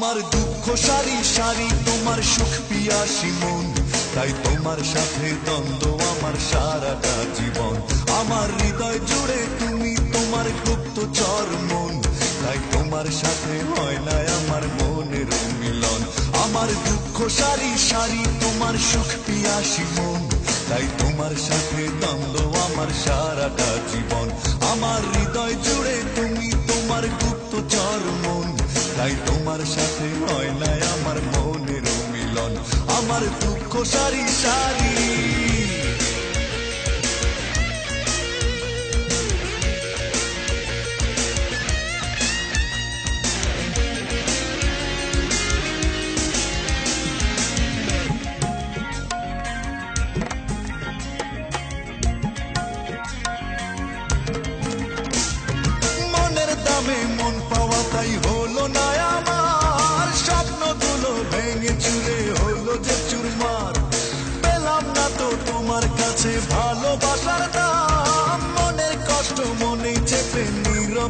আমার দুঃখ সারি সারি, তোমার সুখ পিয়াসি মন। তাই তোমার সাথে দ্বন্দ্ব আমার সারাটা জীবন। আমার হৃদয় জুড়ে তুমি তোমার গুপ্ত চর মন তাই তোমার সাথে হয় না আমার মনের মিলন। আমার দুঃখ সারি সারি, তোমার সুখ পিয়াসি মন। তাই তোমার সাথে দ্বন্দ্ব আমার সারাটা জীবন। আমার হৃদয় জুড়ে তুমি তোমার গুপ্ত চর মন তাই তোমার সাথে হয় না আমার মনের মিলন। আমার দুঃখ সারি সারি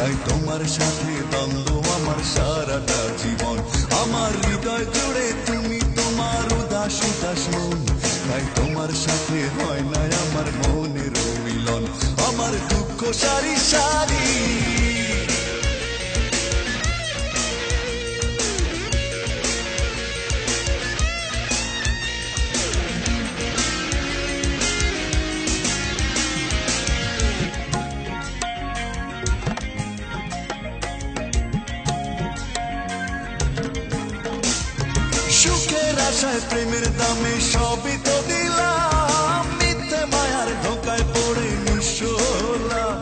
তাই তোমার সাথে দ্বন্দ্ব আমার সারাটা জীবন। আমার হৃদয় জুড়ে তুমি তোমার উদাস উদাস মন। তাই তোমার সাথে হয় না আমার মনের মিলন। আমার দুঃখ সারি সারি আশায় প্রেমের দামে সবই তো দিলাম। মিথ্যে মায়ার ধোকায় পড়ে হলাম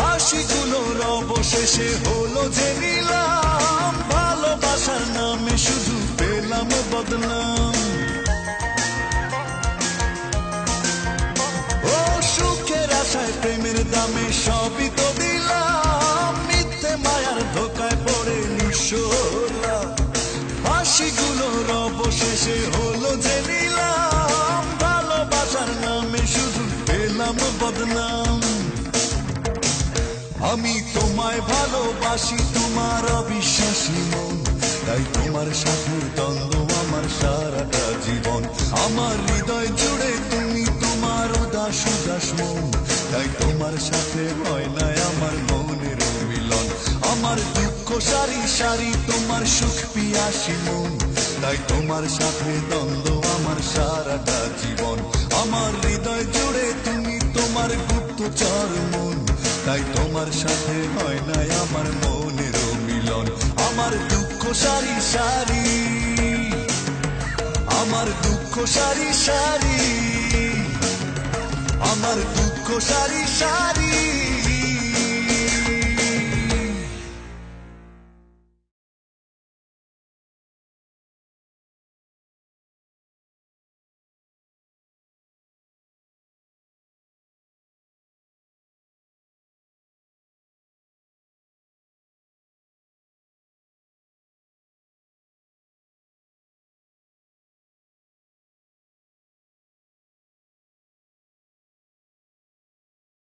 হাসিগুলোর অবশেষে হলো যে নিলাম। ভালোবাসার নামে শুধু পেলাম বদনাম ও সুখের আশায় প্রেমের দামে সবই তো দিলাম। মিথ্যে মায়ার ধোকায় পড়ে নিঃস্ব হলাম হাসিগুলোর অবশেষে হলো যে নিলাম। ভালোবাসার নামে শুধু পেলাম বদনাম আমি তোমায় ভালোবাসি, তোমার অবিশ্বাসী মন। তাই তোমার সাথে দ্বন্দ্ব আমার সারাটা জীবন। আমার হৃদয় জুড়ে তুমি তোমার উদাস উদাস মন। তাই তোমার সাথে না আমার মনের মিলন। আমার দুঃখ সারি সারি তোমার সুখ পিয়াসী মন। তাই তোমার সাথে দ্বন্দ্ব, আমার সারাটা জীবন। আমার হৃদয় জুড়ে তুমি তোমার গুপ্ত চর মন। তাই তোমার সাথে হয় না আমার মনের মিলন। আমার দুঃখ সারি সারি, আমার দুঃখ সারি সারি, আমার দুঃখ সারি সারি।